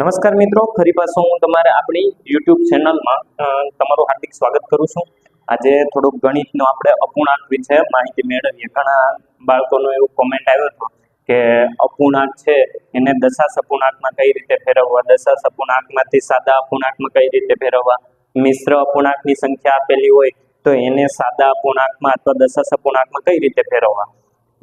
નમસ્કાર મિત્રો, ફરી પાછું હું તમારે આપણી યુટ્યુબ ચેનલમાં તમારું હાર્દિક સ્વાગત કરું છું. આજે થોડુંક ગણિતનો આપણે અપૂર્ણાંક વિશે માહિતી મેળવીએ. ઘણા બાળકોનો એવો કોમેન્ટ આવ્યો હતો કે અપૂર્ણાંક છે, એને દશાંશ અપૂર્ણાંકમાં કઈ રીતે ફેરવવા? દશાંશ અપૂર્ણાંકમાંથી સાદા અપૂર્ણાંકમાં કઈ રીતે ફેરવવા? મિશ્ર અપૂર્ણાંકની સંખ્યા આપેલી હોય તો એને સાદા અપૂર્ણાંકમાં અથવા દશાંશ અપૂર્ણાંકમાં કઈ રીતે ફેરવવા?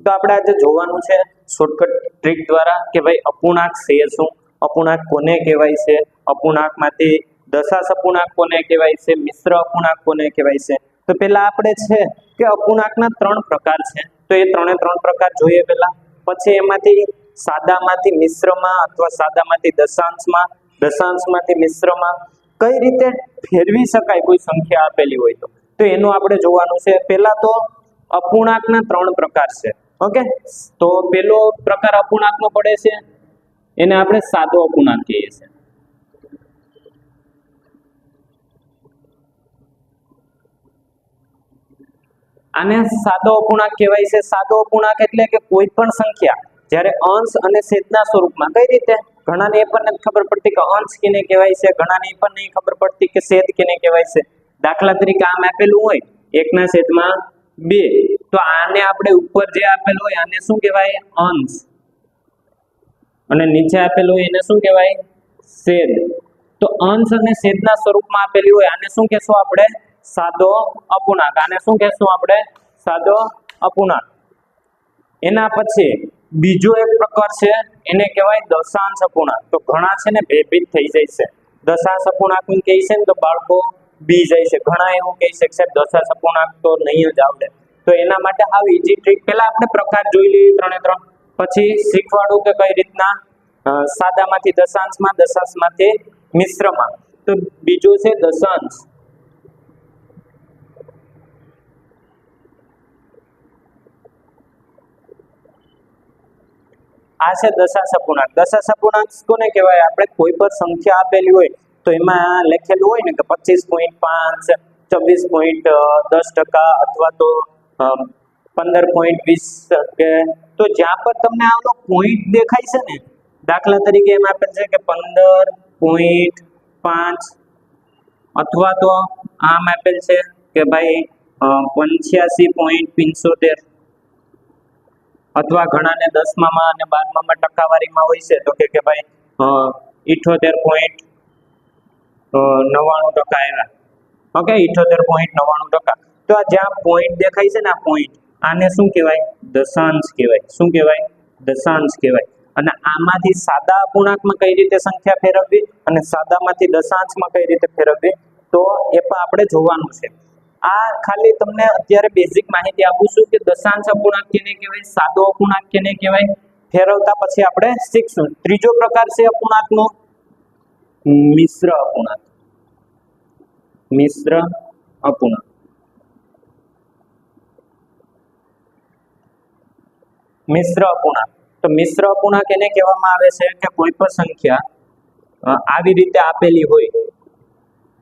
તો આપણે આજે જોવાનું છે શોર્ટકટ ટ્રીક દ્વારા કે ભાઈ અપૂર્ણાંક છે શું? અપૂર્ણાંક કોને કહેવાય છે? અપૂર્ણાંકમાંથી દશાંશ અપૂર્ણાંક કોને કહેવાય છે? મિશ્ર અપૂર્ણાંક કોને કહેવાય છે? તો પહેલા આપણે છે કે અપૂર્ણાંકના ત્રણ પ્રકાર છે. તો એ ત્રણે ત્રણ પ્રકાર જોઈએ પહેલા પછી એમાંથી સાદામાંથી મિશ્રમાં અથવા સાદામાંથી દશાંશમાં, દશાંશમાંથી મિશ્રમાં કઈ રીતે ફેરવી શકાય? કોઈ સંખ્યા આપેલી હોય તો. તો એનું આપણે જોવાનું છે. પહેલા તો અપૂર્ણાંકના ત્રણ પ્રકાર છે. ઓકે? તો પેલો પ્રકાર અપૂર્ણાંકનો પડે છે. એને આપણે સાદો અપૂર્ણાંક કહીએ છીએ. આને સાદો અપૂર્ણાંક કહેવાય છે. સાદો અપૂર્ણાંક એટલે કે કોઈ પણ સંખ્યા, જ્યારે અંશ અને છેદના સ્વરૂપમાં, કઈ રીતે? ઘણાને એ પણ નથી ખબર પડતી કે અંશ કેને કહેવાય છે, ઘણાને એ પણ નહીં ખબર પડતી કે છેદ કેને કહેવાય છે. દાખલા તરીકે આમ આપેલું હોય, એકના છેદમાં બે. તો આને આપણે ઉપર જે આપેલું હોય, આને શું કહેવાય? અંશ. અને નીચે આપેલું હોય એને શું કહેવાય? છેદ તો અંશ અને છેદના સ્વરૂપમાં આપેલી હોય, આને શું કહેશું આપણે? સાદો અપૂર્ણાંક. આને શું કહેશું આપણે? સાદો અપૂર્ણાંક. એના પછી બીજો એક પ્રકાર છે, એને કહેવાય દશાંશ અપૂર્ણાંક. તો ઘણા છે ને ભેભીત થઈ જાય છે. દશાંશ અપૂર્ણાંક કહે છે ને, તો બાળકો બી જાય છે. ઘણા એવું કહે છે સાહેબ દશાંશ અપૂર્ણાંક તો નહીં જ આવડે. તો એના માટે આવી ઈઝી ટ્રીક પહેલા આપણે પ્રકાર જોઈ લઈએ ત્રણે ત્રણ. પછી શીખવાડું કે કઈ રીતના સાદામાંથી દશાંશમાં, દશાંશમાંથી મિશ્રમાં. તો બીજું છે દશાંશ. આ છે દશાંશ અપૂર્ણાંક દશાંશ અપૂર્ણાંક કોને કહેવાય? આપણે કોઈ પણ સંખ્યા આપેલી હોય તો એમાં લખેલું હોય ને કે પચીસ પોઈન્ટ પાંચ, છવ્વીસ પોઈન્ટ દસ ટકા અથવા તો પંદર પોઈન્ટ વીસ કે તો જ્યાં પર તમને આનો પોઈન્ટ દેખાય છે ને, દાખલા તરીકે એમ આપેલ છે કે પંદર પોઈન્ટ પાંચ અથવા તો આમ આપેલ છે કે ભાઈ પંચ્યાસી પોઈન્ટ પંચોતેર અથવા ઘણાને દસમામાં અને બારમામાં ટકાવારીમાં હોય છે, તો કે ભાઈ ઇઠોતેર પોઈન્ટ નવ્વાણું ટકા આવ્યા. ઓકે, ઇઠોતેર પોઈન્ટ નવ્વાણું ટકા. તો આ જ્યાં પોઈન્ટ દેખાય છે ને, આ પોઈન્ટ આને શું કહેવાય? દશાંશ કહેવાય. શું કહેવાય? દશાંશ કહેવાય. અને આમાંથી સાદા અપૂર્ણાંકમાં કઈ રીતે સંખ્યા ફેરવવી અને સાદામાંથી દશાંશમાં કઈ રીતે ફેરવવી, તો એ પણ આપણે જોવાનું છે. આ ખાલી તમને અત્યારે બેઝિક માહિતી આપું છું કે દશાંશ અપૂર્ણાંક કેને કહેવાય? સાદો અપૂર્ણાંક કેને કહેવાય? ફેરવતા પછી આપણે શીખશું. ત્રીજો પ્રકાર છે અપૂર્ણાંકનો મિશ્ર અપૂર્ણાંક મિશ્ર અપૂર્ણાંક મિશ્ર અપૂર્ણાંક તો મિશ્ર અપૂર્ણાંક એને કહેવામાં આવે છે કે કોઈ પણ સંખ્યા આવી રીતે આપેલી હોય.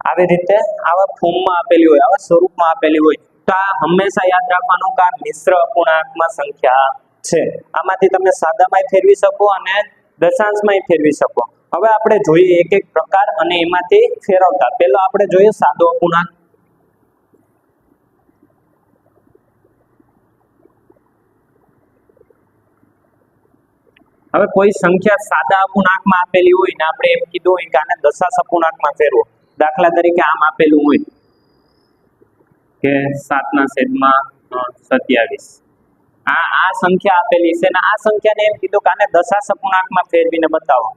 આવી રીતે આવા ફોર્મમાં આપેલી હોય, આવા સ્વરૂપમાં આપેલી હોય. તો આ હંમેશા યાદ રાખવાનું કે આ મિશ્ર અપૂર્ણાંકમાં સંખ્યા છે. આમાંથી તમે સાદામાંય ફેરવી શકો અને દશાંશમાંય ફેરવી શકો. હવે આપણે જોઈએ એક એક પ્રકાર અને એમાંથી ફેરવતા. પહેલો આપણે જોઈએ સાદો અપૂર્ણાંક. હવે કોઈ સંખ્યા સાદા અપૂર્ણાંકમાં આપેલી હોય ને આપણે એમ કીધું હોય કે આને દશાંશ અપૂર્ણાંકમાં ફેરવો. દાખલા તરીકે આમ આપેલું હોય કે સાતના છેદમાં સત્યાવીસ. આ આ સંખ્યા આપેલી છે ને આ સંખ્યાને એમ કીધું કે આને દશાંશ અપૂર્ણાંકમાં ફેરવીને બતાવો.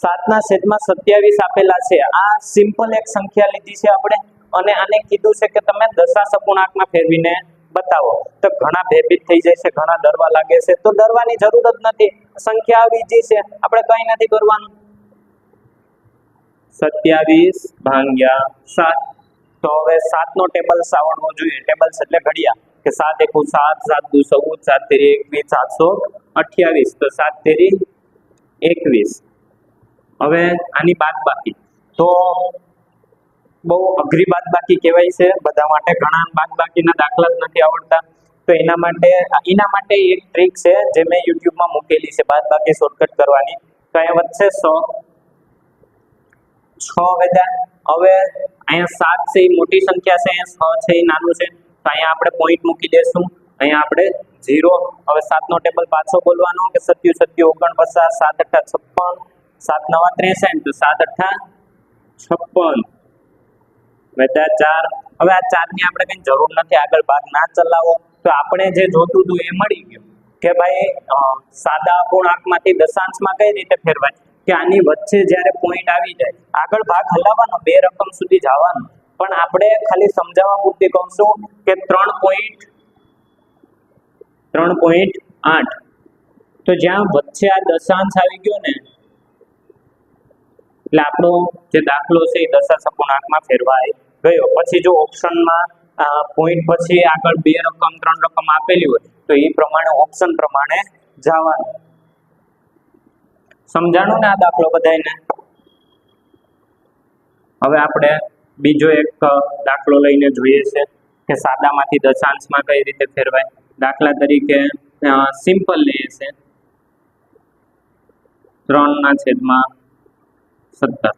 સાતના છેદમાં સત્યાવીસ આપેલા છે. આ સિમ્પલ એક સંખ્યા લીધી છે આપણે. અને આને કીધું છે કે તમે દશાંશ અપૂર્ણાંકમાં ફેરવીને બતાવો. તો ઘણા ભયભીત થઈ જાય છે, ઘણા ડરવા લાગે છે. તો ડરવાની જરૂર જ નથી. સંખ્યા આવી જી છે. આપણે કઈ નથી કરવાનું. સત્યાવીસ ભાંગ્યા સાત. તો હવે સાત નો ટેબલ સાવડવો જોઈએ. ટેબલ્સ એટલે ઘડિયા. કે સાત એકુ સાત સાત દુ ચૌદ, સાત તેરી એકવીસ સાતસો અઠ્યાવીસ. તો સાત તેરી એકવીસ. હવે આની બાદ બાકી તો બહુ અઘરી બાદ બાકી કહેવાય છે. બધા માટે ઘણા બાદ બાકીના દાખલા જ નથી આવડતા. તો એના માટે એના માટે એક ટ્રીક છે જે મેં યુટ્યુબમાં મૂકેલી છે બાદ બાકી શોર્ટકટ કરવાની. તો અહીંયા વધશે સો, છ વધ્યા હવે અહીંયા સાત છે, એ મોટી સંખ્યા છે, અહીંયા છ છે, એ નાનું છે. તો અહીંયા આપણે પોઈન્ટ મૂકી દેશું. અહીંયા આપણે ઝીરો હવે સાતનો ટેબલ પાછો બોલવાનો કે સત્યુ સત્યુ, ઓગણપચાસ, સાત અઠ્ઠા છપ્પન, સાત નવા ત્રેસઠ, તો સાત અઠ્ઠા છપ્પન. બધા ચાર, હવે આ ચારની આપણે કઈ જરૂર નથી, આગળ ભાગ ના ચલાવો. તો આપણે જે જોતું હતું એ મળી ગયું કે ભાઈ સાદા અપૂર્ણાંકમાંથી દશાંશમાં કઈ રીતે ફેરવાય? કે આની વચ્ચે જ્યારે પોઈન્ટ આવી જાય, આગળ ભાગ હલાવવાનો, બે રકમ સુધી જવાનું. પણ આપણે ખાલી સમજાવવા પૂરતી કહું છું કે ત્રણ પોઈન્ટ ત્રણ પોઈન્ટ આઠ. તો જ્યાં વચ્ચે આ દશાંશ આવી ગયો ને એટલે આપણો જે દાખલો છે એ દશા સપૂર્ણાંકમાં ફેરવાય ગયો. પછી જો ઓપ્શનમાં પોઈન્ટ પછી આગળ બે રકમ, ત્રણ રકમ આપેલી હોય, તો એ પ્રમાણે ઓપ્શન પ્રમાણે જવાનું. સમજાણું ને આ દાખલો બધાને હવે આપણે બીજો એક દાખલો લઈને જોઈએ છે કે સાદામાંથી દશાંશમાં કઈ રીતે ફેરવાય. દાખલા તરીકે સિમ્પલ લઈએ છે. ત્રણના છેદમાં સત્તર.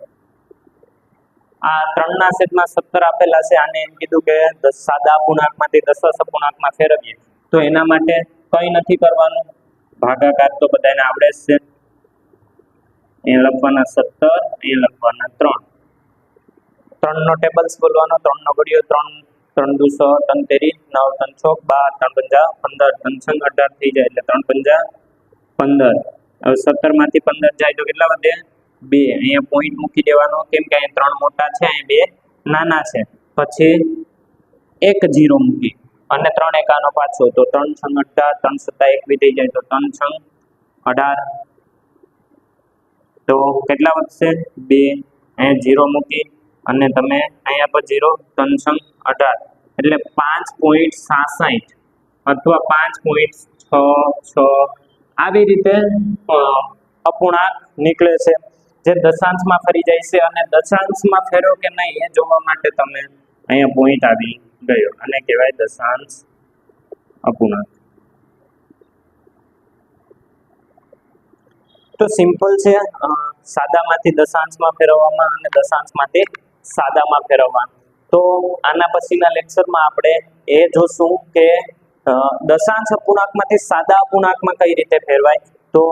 આ ત્રણના છેદમાં સત્તર આપેલા છે, આને એમ કીધું કે દસ સાદા અપૂર્ણાંકમાંથી દશાંશ અપૂર્ણાંકમાં ફેરવીએ. તો એના માટે કંઈ નથી કરવાનું. ભાગાકાર તો બધાને આવડે જ છે. એ લખવાના સત્તર, અહીંયા લખવાના ત્રણ. ત્રણનો ટેબલ્સ બોલવાનો, ત્રણનો ઘડિયો, ત્રણ ત્રણ દુસો, ત્રણ તેરી, નવ, ત્રણ છોક બાર, ત્રણ પંજા, પંદર, ત્રણ છંગ, અઢાર થઈ જાય એટલે ત્રણ પંજા, પંદર. હવે સત્તરમાંથી પંદર જાય તો કેટલા વધે? બે. અહીંયા પોઈન્ટ મૂકી દેવાનો. કેમ કે અહીંયા ત્રણ મોટા છે, અહીંયા બે નાના છે. પછી એક જીરો મૂકી અને ત્રણ એકાનો પાછો. તો ત્રણ છંગ અઢાર, ત્રણ સત્તા એકવી થઈ જાય તો ત્રણ છંગ અઢાર. તો કેટલા વધશે? બે. અહીંયા જીરો મૂકી અને તમે અહીંયા પર જીરો, ત્રણ છંગ અઢાર. એટલે પાંચ પોઈન્ટ સાસઠ અથવા પાંચ પોઈન્ટ છ છ. આવી રીતે અપૂર્ણાંક નીકળે છે. જે દશાંશમાં ફરી જાય છે અને દશાંશમાં ફેરો કે નહીં એ જોવા માટે તમે અહીંયા પોઈન્ટ આવી ગયો. અને કહેવાય દશાંશ અપૂર્ણાંક. તો સિમ્પલ છે સાદામાંથી દશાંશમાં ફેરવવામાં અને દશાંશમાંથી સાદામાં ફેરવવા તો આના પછીના લેક્ચરમાં આપણે એ જોશું કે દશાંશ અપૂર્ણાંકમાંથી સાદા અપૂર્ણાંકમાં કઈ રીતે ફેરવાય? તો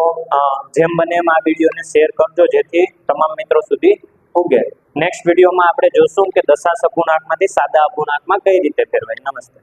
જેમ બને એમ આ વિડીયોને શેર કરજો જેથી તમામ મિત્રો સુધી ઉગે. નેક્સ્ટ વિડીયોમાં આપણે જોશું કે દશા સગુણાંકમાંથી સાદા અપૂર્ણાંકમાં કઈ રીતે ફેરવાય. નમસ્તે.